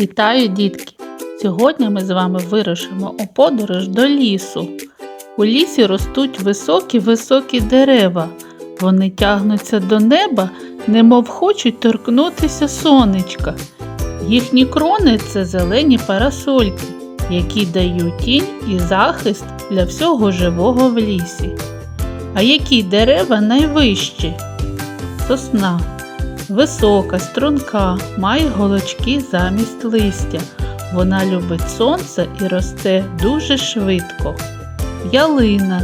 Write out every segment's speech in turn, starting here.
Вітаю, дітки! Сьогодні ми з вами вирушимо у подорож до лісу. У лісі ростуть високі-високі дерева. Вони тягнуться до неба, немов хочуть торкнутися сонечка. Їхні крони це зелені парасольки, які дають тінь і захист для всього живого в лісі. А які дерева найвищі? Сосна. Висока, струнка, має голочки замість листя. Вона любить сонце і росте дуже швидко. Ялина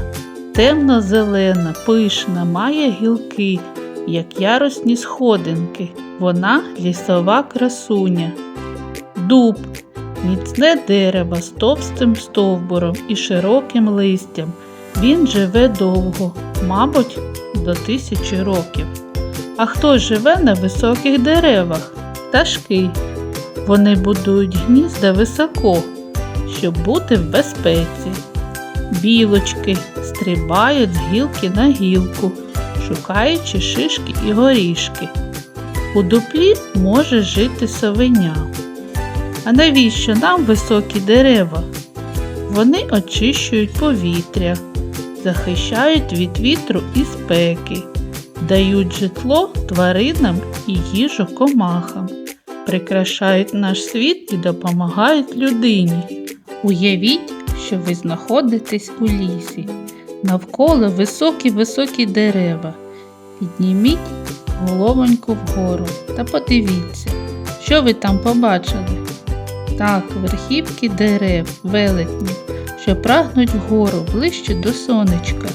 темно-зелена, пишна, має гілки, як ярусні сходинки. Вона лісова красуня. Дуб міцне дерево з товстим стовбуром і широким листям. Він живе довго, мабуть, до тисячі років. А хто живе на високих деревах? Пташки. Вони будують гнізда високо, щоб бути в безпеці. Білочки стрибають з гілки на гілку, шукаючи шишки і горішки. У дуплі може жити совеня. А навіщо нам високі дерева? Вони очищують повітря, захищають від вітру і спеки дають житло тваринам і їжу комахам, прикрашають наш світ і допомагають людині. Уявіть, що ви знаходитесь у лісі, навколо високі-високі дерева. Підніміть головоньку вгору та подивіться, що ви там побачили. Так, верхівки дерев, велетнів, що прагнуть вгору ближче до сонечка.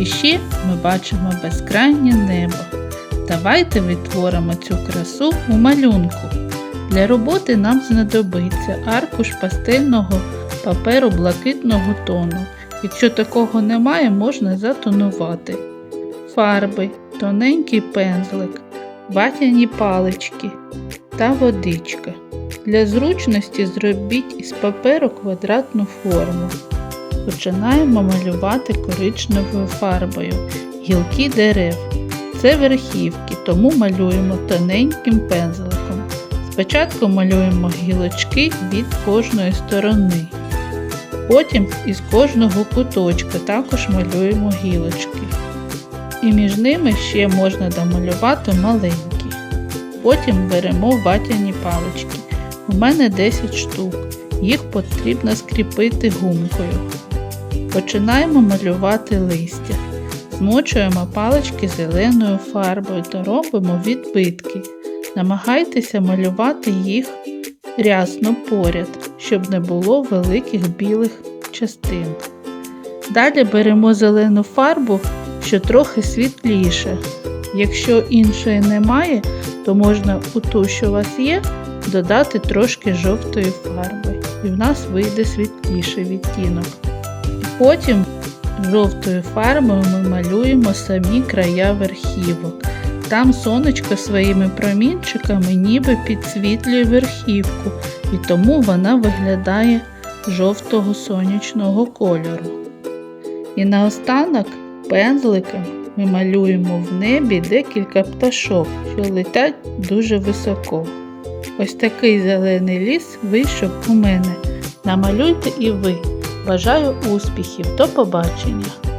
І ще ми бачимо безкрайнє небо. Давайте відтворимо цю красу у малюнку. Для роботи нам знадобиться аркуш пастельного паперу блакитного тону. Якщо такого немає, можна затонувати. Фарби, тоненький пензлик, ватяні палички та водичка. Для зручності зробіть із паперу квадратну форму. Починаємо малювати коричневою фарбою гілки дерев. Це верхівки, тому малюємо тоненьким пензликом. Спочатку малюємо гілочки від кожної сторони. Потім із кожного куточка також малюємо гілочки. І між ними ще можна домалювати маленькі. Потім беремо ватяні палички. У мене 10 штук. Їх потрібно скріпити гумкою. Починаємо малювати листя. Змочуємо палички зеленою фарбою та робимо відбитки. Намагайтеся малювати їх рясно поряд, щоб не було великих білих частин. Далі беремо зелену фарбу, що трохи світліше. Якщо іншої немає, то можна у ту, що у вас є, додати трошки жовтої фарби, і в нас вийде світліший відтінок. Потім жовтою фарбою ми малюємо самі края верхівок. Там сонечко своїми промінчиками ніби підсвітлює верхівку, і тому вона виглядає жовтого сонячного кольору. І наостанок пензликом ми малюємо в небі декілька пташок, що летять дуже високо. Ось такий зелений ліс вийшов у мене. Намалюйте і ви. Бажаю успіхів! До побачення!